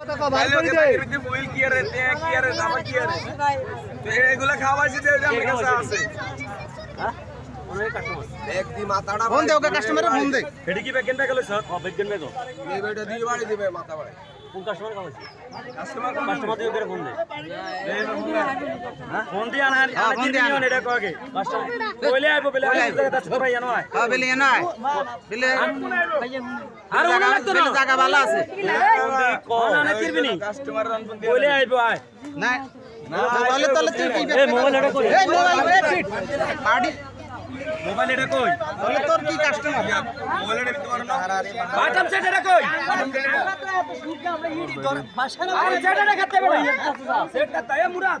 Mobile কি আরে তে কি আরে দাবা কি আরে তো এগুলা খাওয়াইছি যে আমার কাছে আছে একদি মাথাটা ফোন দে ওকে কাস্টমারে ফোন দে এটা কি বেকেন গেল স্যার হ্যাঁ বেকেন বেগো এই বেটা দিয়ে বাড়ি দিবে মাথা বাড়ি কোন কাস্টমার কাছে কাস্টমার দিয়ে ফোন দে ফোন দিয়ে আনা হ্যাঁ, ফোন দিয়ে আনা। এটা কগে কাস্টমার কইলে আইবো বলে ভাই জানো হ্যাঁ বিলি নয় বিলি আর ওনা লাগতো না জায়গা ভালো আছে কোন আনা কিরবি নি কাস্টমার রানবন দিয়ে কইলে আইবো আয় না তাহলে তাহলে তুই কি এই মোবাইল এটা কই এই মোবাইল এ ফিট পার্টি মোবাইল এটা কই? তাহলে তোর কি কাস্টমার মোবাইল এটা তোমার না? বাটাম সেট এটা কই? আমরা ইডি দর আরে সেট এটা খাতে বড়? সেট খাতে এ মুরাদ।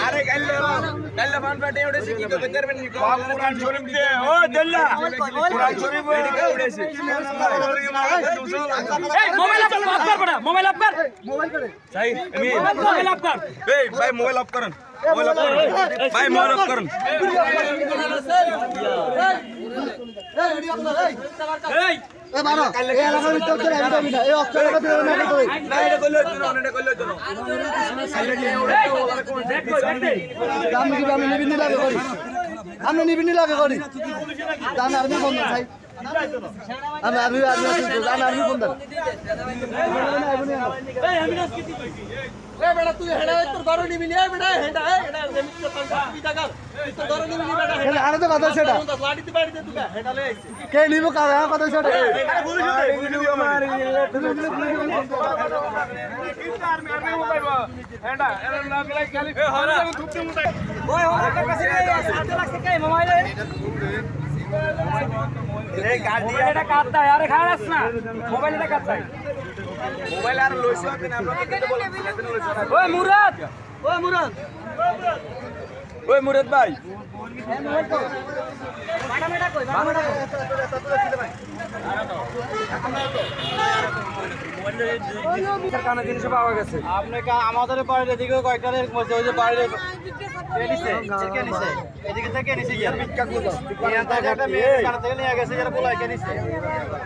আরে কাল্লা কাল্লা বান বাটে এওড়েছে কি কবে করবেন নি মোবাইল আপ কর আপ আপ ভাই মোবাইল অফ করেন আমি কি আমি নিবিনি লাগে করি আমি নিবিনি লাগে করি দান আরবি বন্ধ ভাই আমি আরবি আরবি দান আরবি বন্ধ বেটা তুই হেডা তোর ঘর নিবিনি এ বেটা হেডা হেডা আরে তো কথা সেটা কে নিবো কাজ কথা সেটা মোবাইল কাটতা আরে খারাপ না মোবাইল এটা। মোবাইল আর লইছো আপনি আপনাকে দিতে বলছি ওই মুরাদ। ওই মুরাদ। ওই মুরাদ ভাই। আমাদের বাড়ির এদিকে কয়েকটা ওই যে বাড়ির এদিকে থেকে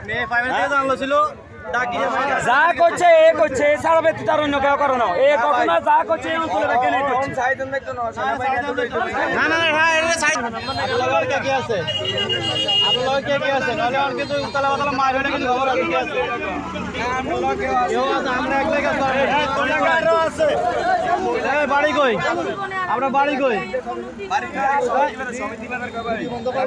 মেয়ে ফাইভের জানলো ছিল যা করছে এ করছে এ ছাড়া ব্যতীত আর অন্য কেউ করো না। এ ঘটনা যা করছে এই অঞ্চলে রেখে নেই না না না হ্যাঁ এটা সাইড আপনার কে কে আছে? আপনার কে কে আছে? নাহলে আর কিন্তু তালা মার হয়ে কিন্তু খবর আছে কে আছে? আমরা হ্যাঁ আছে। বাড়ি কই? আমরা বাড়ি কই? কবাই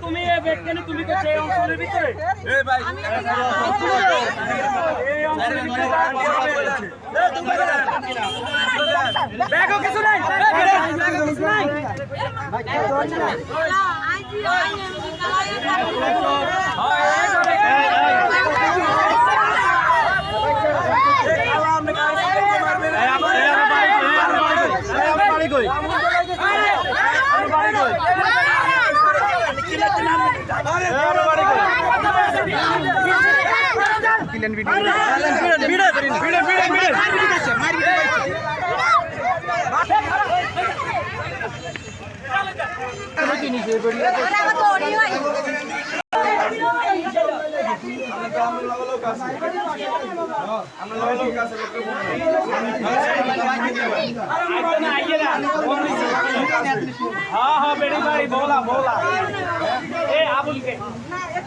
তুমি তুমি করছে এই অঞ্চলের ভিতরে? কিছু নাই ব্যাগও কিছু নাই বাড়ি কই বাড়ি কই বাড়ি কই দিলেন ভিডিও হ্যাঁ হ্যাঁ বেড়ি ভাই বলা বলা এ আবুলকে